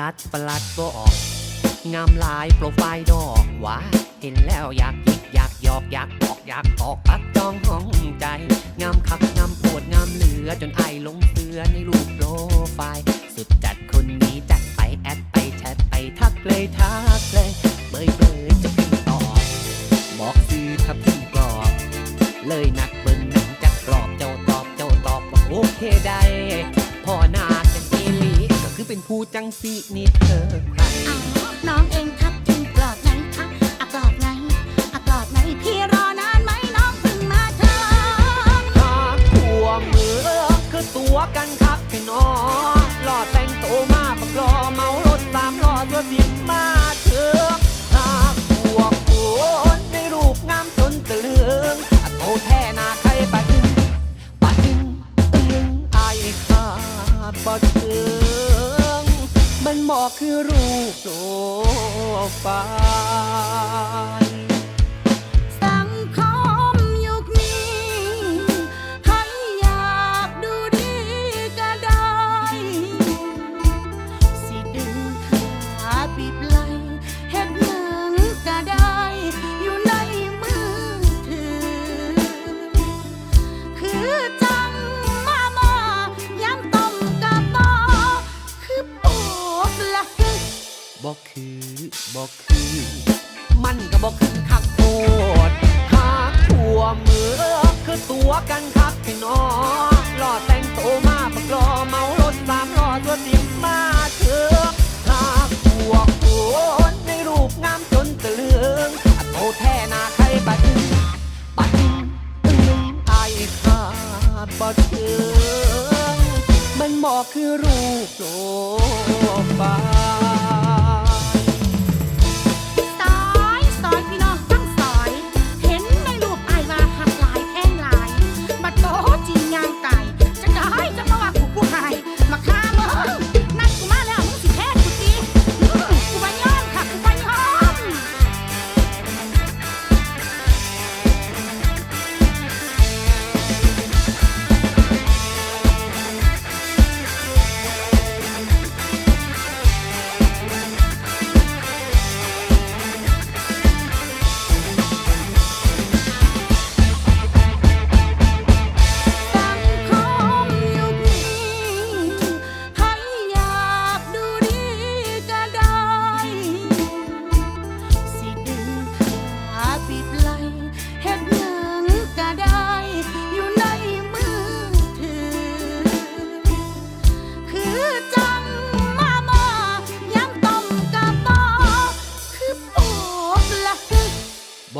จัดประหลัดบอกงามลายโปรไฟล์ดอกว่าเห็นแล้วอยากยิกอยากหยอกอยากบอกอยากตอกปัดจองห้องใจ งามคักงามโปวดงามเหลือจนไอหลงเสือในรูปโปรไฟล์สุดจัดคนนี้จัดไปแอดไปแชทไปทักเลยทักเลยเบยเบยจะพิมพ์ตอบบอกซื้อทับทิมกรอบเลยนัด เป็นผู้จังสีนี่เธอใครอ้าวน้องเองทับทิมกรอบไหนคะอะกรอบไหนอะกรอบไหนพี่รอนานไหมน้องเพิ่งมาเธอหากหัวมือคือตัวกันครับพี่น้อง อกคือรูปโปรไฟล์ บอกคือบอกคือ มันก็บอกคือคักโคตรหากทั่วมือคือตัวกันครับพี่น้องหล่อแต่งโตมาประกรอเมารถสามล้อตัวสิบมาเถือกหากทั่วคนในรูปงามจนตะลึงอะโตแท้หนาใครปะดึงปะดึงตึงไอายขาดปะเถืองมันบอกคือรูปโปรไฟล์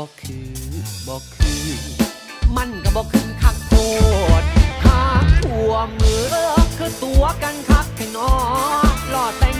บอกคือบอกคือ มันก็บอกคือคักโพดหากหัวมือคือตัวกันคักให้น้องหล่อแต่ง